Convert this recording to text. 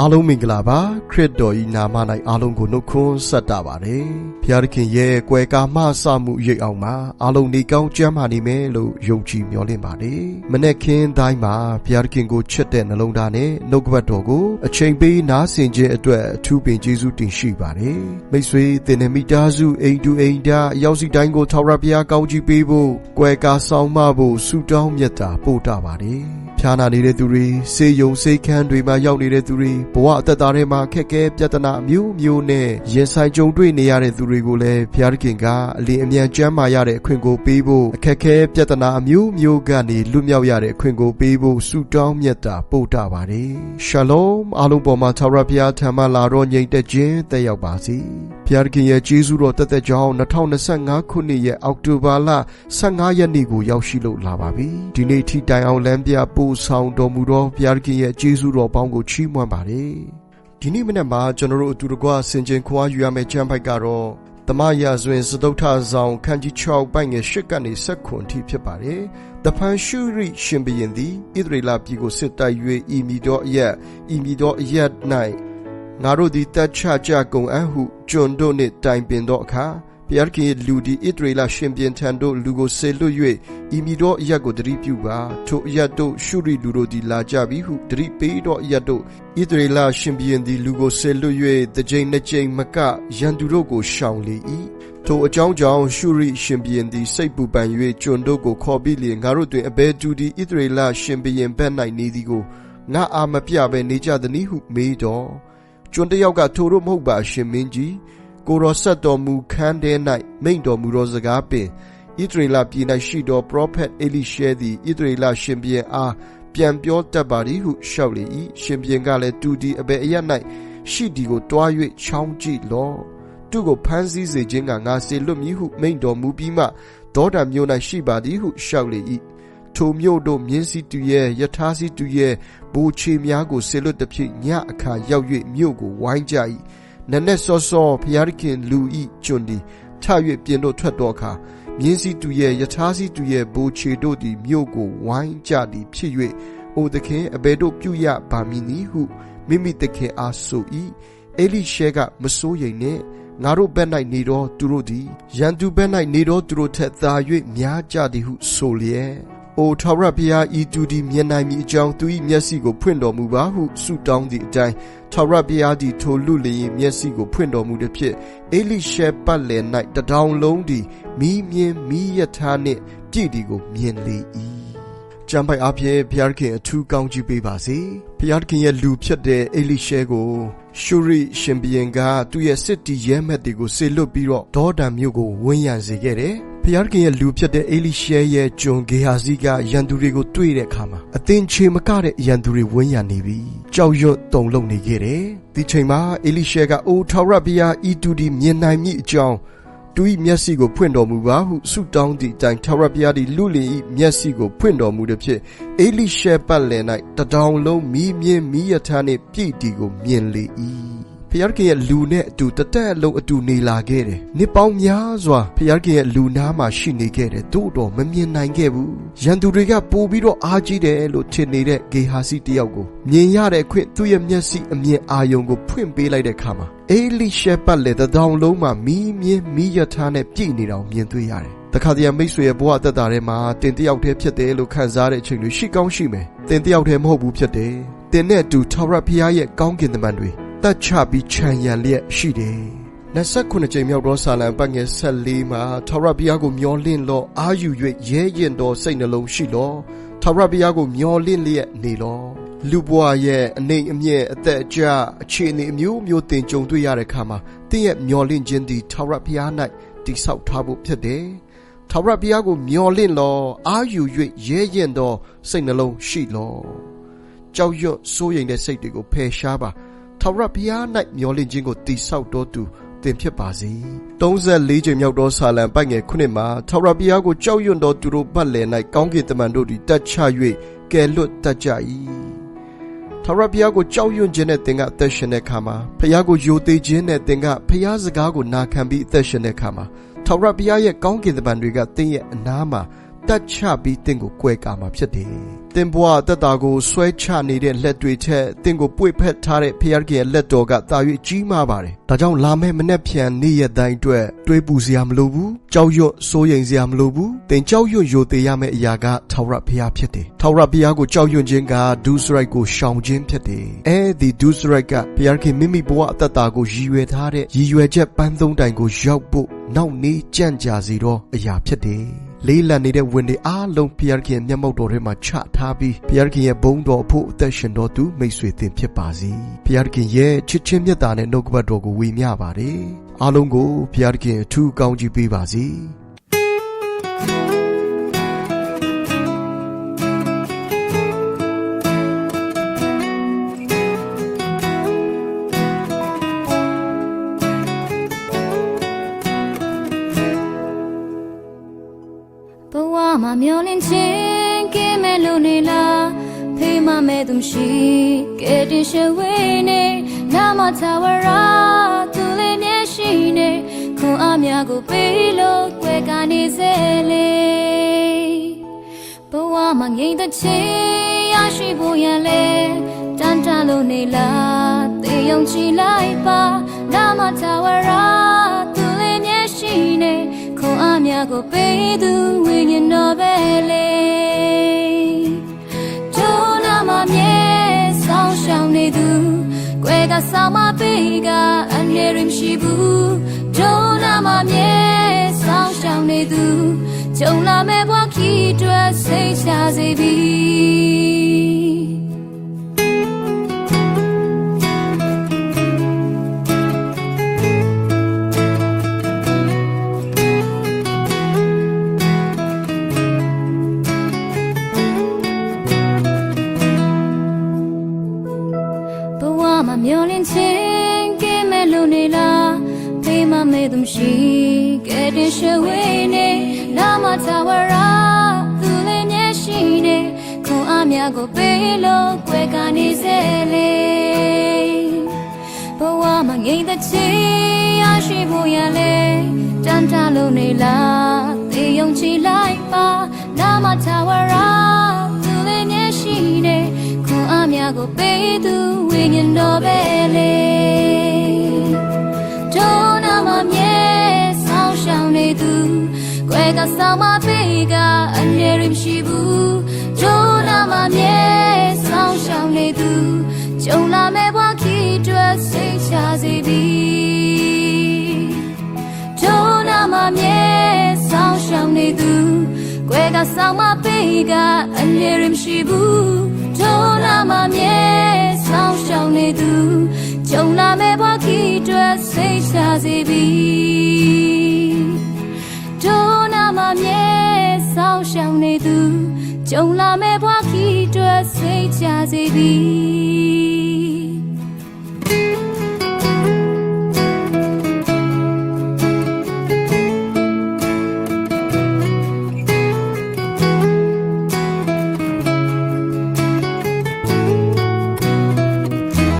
အားလုံးမင်္ဂလာပါခရစ်တော်ဤနာမ၌အားလုံးကိုနှုတ်ခွန်းဆက်တာပါတယ်ဖျားသခင်ရဲ့ကွယ်ကာမဆမှုရိပ်အောင်မှာအားလုံးနေကောင်းကြမ်းမာနေမယ်လို့ယုံကြည်မျှော်လင့်ပါတယ်မနေ့ခင်းတိုင်းမှာဖျားသခင်ကိုချစ်တဲ့နှလုံးသားနဲ့နှုတ်ကပတ်တော်ကိုအချိန်ပေးနားဆင်ခြင်းအတွက်အထူးပင်ကျေးဇူးတင်ရှိပါတယ်မိတ်ဆွေသင်္နေမိသားစုအိမ်တူအိမ်သားအရောက်စီတိုင်းကိုထာဝရဘုရားကောင်းချီးပေးဖို့ကွယ်ကာဆောင်မဖို့ဆုတောင်းမြတ်တာပို့တာပါတယ် ဖျားနာနေတဲ့သူတွေစေယုံစေခန်းတွေမှာရောက်နေတဲ့သူတွေဘဝအသက်တာထဲမှာခက်ခဲပြဿနာအမျိုးမျိုးနဲ့ရင်ဆိုင်ကြုံတွေ့နေရတဲ့သူတွေကိုလည်းဘုရားသခင်ကအလင်းအမြန်ကျမ်းမာရတဲ့အခွင့်ကိုပေးဖို့အခက်ခဲပြဿနာအမျိုးမျိုးကနေလွတ်မြောက်ရတဲ့အခွင့်ကိုပေးဖို့ဆုတောင်းမြတ်တာပို့တာပါတယ်ရှာလုံအားလုံးပေါ်မှာသာရဘုရားထံမှလာတော့ငြိမ်သက်ခြင်းတက်ရောက်ပါစေ ဘုရားသခင်ရဲ့ကျေးဇူးတော်တက်သက်ကြောင်း2025ခုနှစ်ရဲ့အောက်တိုဘာလ15ရက်နေ့ကိုရောက်ရှိလို့လာပါပြီဒီနေ့ထိတိုင်အောင်လမ်းပြပို့ဆောင်တော်မူသောဘုရားသခင်ရဲ့ကျေးဇူးတော်ပေါင်းကိုချီးမွမ်းပါတယ်ဒီနေ့မနေ့မှာကျွန်တော်တို့အတူတကွဆင်ခြင်ခွာယူရမယ့်ကျမ်းပိုက်ကတော့တမယာဇဝင်စတုထဆောင်ခန်းကြီး6ပိုက်ငယ်8ကနေ7ခွန်ထိဖြစ်ပါတယ်။တဖန်ရှုရိရှင်ဘရင်သည်ဣသရေလပြည်ကိုစစ်တိုက်၍ဤမီတော်အရက်ဤမီတော်အရက်၌ ငါတို့သည်တက်ချကြကုန်အံ့ဟုကျွန်တို့နှင့်တိုင်ပင်သောအခါဘုရားခင်လူဒီဣသရေလရှင်ပြန်ထံတို့လူကိုဆေလွတ်၍ဤမိသောအရက်ကိုတတိပြုပါထိုအရက်တို့ရှုရိလူတို့သည်လာကြပြီဟုတတိပေးသောအရက်တို့ဣသရေလရှင်ပြန်သည်လူကိုဆေလွတ်၍တကြိမ်နှစ်ကြိမ်မကရန်သူတို့ကိုရှောင်လေ၏ထိုအကြောင်းကြောင့်ရှုရိရှင်ပြန်သည်စိတ်ပူပန်၍ကျွန်တို့ကိုခေါ်ပြီးလျင်ငါတို့တွင်အဘယ်သူသည်ဣသရေလရှင်ပြန်ဘက်၌နေသည်ကိုငါအာမပြဘဲနေကြသည်ဟုမေးတော် ကျွန်တယောက်ကထိုတို့မဟုတ်ပါရှင်မင်းကြီးကိုရောဆက်တော်မူခန်းထဲ၌မိန့်တော်မူသောစကားပင်ဣသရေလပြည်၌ရှိသောပရောဖက်အေလိရှဲသည်ဣသရေလရှင်ပြန်အားပြန်ပြောတတ်ပါသည်ဟုလျှောက်လေ၏ရှင်ပြန်ကလည်းတူဒီအဘယ်အရ၌ရှိဒီကိုတွား၍ချောင်းကြည့်လော့သူကိုဖမ်းဆီးစေခြင်းကငါစေလွတ်မည်ဟုမိန့်တော်မူပြီးမှဒေါဒံမြို့၌ရှိပါသည်ဟုလျှောက်လေ၏ ထိုမြို့တို့မြင်းစီတူရဲ့ယထာစီတူရဲ့ဘူချေများကိုဆေလွတ်သည်ဖြင့်ညအခါရောက်၍မြို့ကိုဝိုင်းကြ၏နက်နက်စောစောဖျားခင်လူဤကျွန်သည်ထ၍ပြင်တို့ထွက်တော်အခါမြင်းစီတူရဲ့ယထာစီတူရဲ့ဘူချေတို့သည်မြို့ကိုဝိုင်းကြသည်ဖြစ်၍အိုသခင်အဘယ်တို့ပြုရပါမည်နည်းဟုမိမိသခင်အားဆို၏အေလိရှဲကမစိုးရိမ်နှင့်ငါတို့ဘက်၌နေတော့သူတို့သည်ရန်သူဘက်၌နေတော့သူတို့ထက်သာ၍များကြသည်ဟုဆိုလျက် အိုထာဝရဘုရားဤသူသည်မြင်နိုင်မည်အကြောင်းသူ၏မျက်စိကိုဖွင့်တော်မူပါဟုဆုတောင်းသည့်အတိုင်းထာဝရဘုရားသည်ထိုလူလျင်မျက်စိကိုဖွင့်တော်မူသည်ဖြစ်အေလိရှဲပတ်လည်၌တထောင်လုံးသည်မိမြင်မိယထာနှင့်ပြည့်သည်ကိုမြင်လေ၏ကျမ်းပိုက်အဖြစ်ဘုရားခင်အထူးကောင်းချီးပေးပါစေဘုရားခင်ရဲ့လူဖြစ်တဲ့အေလိရှဲကိုရှုရိရှင်ဘီရင်ကသူ့ရဲ့စစ်တီရဲမက်တွေကိုဆေလွတ်ပြီးတော့ဒေါဒံမြို့ကိုဝန်းရံစေခဲ့တယ် ဖျားခင်ရဲ့လူဖြစ်တဲ့အေလိရှဲရဲ့ဂျွန်ဂေဟာစီကရန်သူတွေကိုတွေ့တဲ့အခါမှာအသင်ချေမကတဲ့ရန်သူတွေဝန်းရံနေပြီကြောက်ရွံ့တုန်လှုပ်နေခဲ့တယ်ဒီချိန်မှာအေလိရှဲကအိုထာဝရဘုရားဤသူဒီမြင်နိုင်မည်အကြောင်းသူ၏မျက်စိကိုဖွင့်တော်မူပါဟုဆုတောင်းသည့်အတိုင်းထာဝရဘုရားသည်လူလင်၏မျက်စိကိုဖွင့်တော်မူသည်ဖြစ်အေလိရှဲပတ်လည်၌တထောင်လုံးမီးမြင်းမီးရထားနှင့်ပြည့်တီကိုမြင်လေ၏ ဖျားခင်ရဲ့လူနဲ့အတူတသက်အလုံးအတူနေလာခဲ့တယ်။နှစ်ပေါင်းများစွာဖျားခင်ရဲ့လူနာမှာရှိနေခဲ့တယ်။သို့တော့မမြင်နိုင်ခဲ့ဘူး။ရန်သူတွေကပို့ပြီးတော့အားကြီးတယ်လို့ထင်နေတဲ့ဂေဟာစီတယောက်ကိုမြင်ရတဲ့အခွင့်သူ့ရဲ့မျက်စိအမြင်အာရုံကိုဖွင့်ပေးလိုက်တဲ့အခါမှာအေလိရှဲပတ်လေတောင်လုံးမှာမီးမြင်းမီးရထားနဲ့ပြည့်နေတာကိုမြင်တွေ့ရတယ်။တခါတည်းမိတ်ဆွေရဲ့ဘဝအသက်တာထဲမှာတင်တယောက်တည်းဖြစ်တယ်လို့ခံစားတဲ့အချိန်တွေရှိကောင်းရှိမယ်။တင်တယောက်တည်းမဟုတ်ဘူးဖြစ်တယ်။တင်နဲ့အတူထာဝရဘုရားရဲ့ကောင်းကင်တမန်တွေ တတ်ချပြီးခြံရံလျက်ရှိတယ်။29ကြိမ်မြောက်သောဆာလံပတ်ငယ်14မှာထာဝရဘုရားကိုမျောလင့်လောအာယူ၍ရဲရင်တော်စိတ်နှလုံးရှိလောထာဝရဘုရားကိုမျောလင့်လျက်နေလောလူဘွားရဲ့အနေအမြင့်အသက်အကျအခြေအနေအမျိုးမျိုးတင်ကြုံတွေ့ရတဲ့အခါမှာတင့်ရဲ့မျောလင့်ခြင်းသည်ထာဝရဘုရား၌တိဆောက်ထားဖို့ဖြစ်တယ်။ထာဝရဘုရားကိုမျောလင့်လောအာယူ၍ရဲရင်တော်စိတ်နှလုံးရှိလောကြောက်ရွံ့စိုးရိမ်တဲ့စိတ်တွေကိုဖယ်ရှားပါ ထာဝရဘုရား၌မျောလင့်ခြင်းကိုတိဆောက်တော်သူသင်ဖြစ်ပါစေ34ချိန်မြောက်သောဆာလံပိုက်ငယ်ခုနှစ်မှာထာဝရဘုရားကိုကြောက်ရွံ့သောသူတို့ပတ်လည်၌ကောင်းကင်တမန်တို့သည်တက်ချ၍ကယ်လွတ်တတ်ကြ၏ထာဝရဘုရားကိုကြောက်ရွံ့ခြင်းနဲ့သင်ကအသက်ရှင်တဲ့အခါမှာဘုရားကိုယိုသေးခြင်းနဲ့သင်ကဘုရားစကားကိုနာခံပြီးအသက်ရှင်တဲ့အခါမှာထာဝရဘုရားရဲ့ကောင်းကင်တမန်တွေကသင်ရဲ့အနားမှာ တတတ်ချပြီးတင့်ကိုကွဲကာမှာဖြစ်တယ်။တင်ဘွားအသက်တာကိုဆွဲချနေတဲ့လက်တွေထက်တင့်ကိုပွေဖက်ထားတဲ့ဖျားခင်ရဲ့လက်တော်ကတာ၍ကြီးမားပါတယ်။ဒါကြောင့်လာမယ့်မနေ့ဖြန်နေ့ရက်တိုင်းအတွက်တွေးပူစရာမလိုဘူး။ကြောက်ရွံ့စိုးရိမ်စရာမလိုဘူး။တင်ကြောက်ရွံ့ယိုသေးရမယ့်အရာကထာဝရဘုရားဖြစ်တယ်။ထာဝရဘုရားကိုကြောက်ရွံ့ခြင်းကဒုစရိုက်ကိုရှောင်ခြင်းဖြစ်တယ်။အဲဒီဒုစရိုက်ကဘုရားခင်မိမိဘဝအသက်တာကိုရည်ရွယ်ထားတဲ့ရည်ရွယ်ချက်ပန်းသုံးတိုင်ကိုရောက်ဖို့နောက်နေကြံ့ကြာစီတော့အရာဖြစ်တယ်။ လေးလံနေတဲ့ဝင်တွေအားလုံးဘုရားခင်မျက်မှောက်တော်ထဲမှာချထားပြီးဘုရားခင်ရဲ့ဘုန်းတော်အဖို့အသက်ရှင်တော်သူမိတ်ဆွေသင်ဖြစ်ပါစေ။ဘုရားခင်ရဲ့ချစ်ချင်းမြတ်တာနဲ့နှုတ်ကပတ်တော်ကိုဝေမျှပါတယ်။အားလုံးကိုဘုရားခင်အထူးကောင်းကြီးပေးပါစေ။ မှာမျောလင်းခြင်းကင်းမဲ့လို့နေလားဖေးမမဲ့သူရှိကဲတင်ရှဝေးနေနာမသာဝရာသူလေးမျက်ရှိနေခွန်အားများကိုပေးလို့ကြွယ်ကနေစေလေဘဝမှာငြိမ်သက်ခြင်းရရှိဖို့ရန်လဲတန်တလို့နေလားသေယုံချီလိုက်ပါနာမသာဝရာသူလေးမျက်ရှိနေခွန်အားများကိုပေးသူ ကွယ်ကဆောင်မပေးကအန်ရရင်ရှိဘူးဒုနာမမြဲဆောင်း ရှဝေးနေနာမသာဝရာသူလေးမျက်ရှိနေခွန်အားများကိုပေးလို့ကြွယ်ကနေစေလေဘဝမှာငြိမ်သက်ခြင်းရရှိဖို့ရလဲတန်တလို့နေလားသေယုံချီလိုက်ပါနာမသာဝရာသူလေးမျက်ရှိနေခွန်အားများကိုပေးသူဝိညာဉ်တော်ပဲလေ ကွယ်ကဆောင်မပေးကအမြဲရင်ရှိဘူးဒုနာမမြဲဆောင်းရှောင်နေသူကြုံလာမဲ့ဘဝခီးတွက်စိတ်ချစေပြီဒုနာမမြဲဆောင်းရှောင်နေသူကွယ်ကဆောင်မပေးကအမြဲရင်ရှိဘူးဒုနာမမြဲဆောင်းရှောင်နေသူကြုံလာမဲ့ဘဝခီးတွက်စိတ်ချစေပြီဒုနာ မမြဲဆောင်းရှောင်နေသူကြုံလာမဲ့ဘဝခီးတွက်စိတ်ချစေပြီ